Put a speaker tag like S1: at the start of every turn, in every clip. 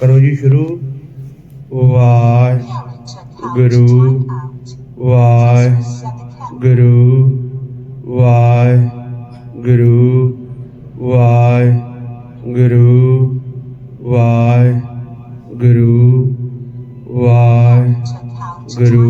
S1: ਕਰੋ ਜੀ ਸ਼ੁਰੂ। Waheguru
S2: Guru,
S1: Waheguru Waheguru Waheguru Waheguru Waheguru Waheguru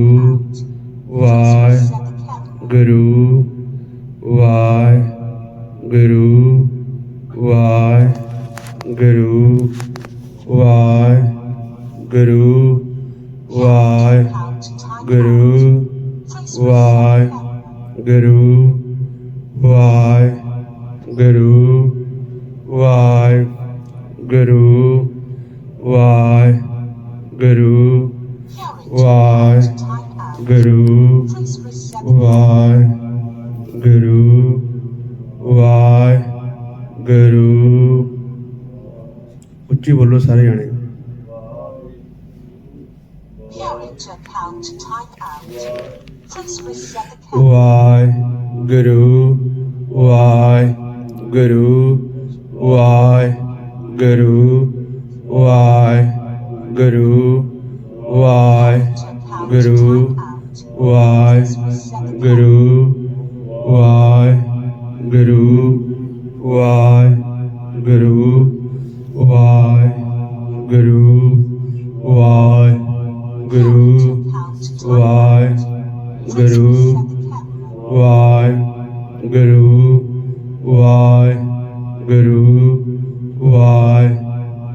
S1: Why, Guru, why,
S2: Guru, why, Guru, why, Guru, why, Guru, why, Guru,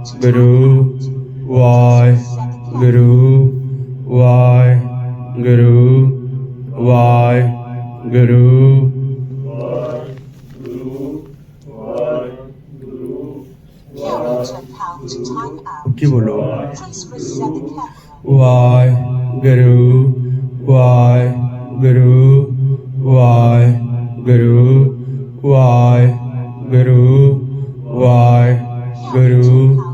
S1: ਗੁਰੂ ਵਾਹਿਗੁਰੂ ਵਾਹਿਗੁਰੂ ਵਾਹਿਗੁਰੂ ਕੀ
S2: ਬੋਲੋ? Waheguru Waheguru
S1: Waheguru
S2: Waheguru Waheguru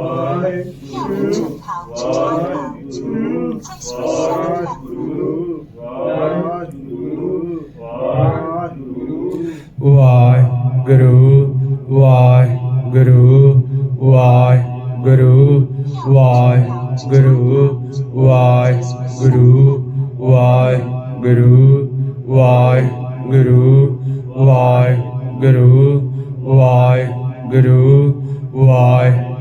S1: Waheguru
S2: Hearing ten pound to time out. Prince for seven left.
S1: Waheguru Waheguru Waheguru Waheguru Waheguru Waheguru Waheguru Waheguru Waheguru Waheguru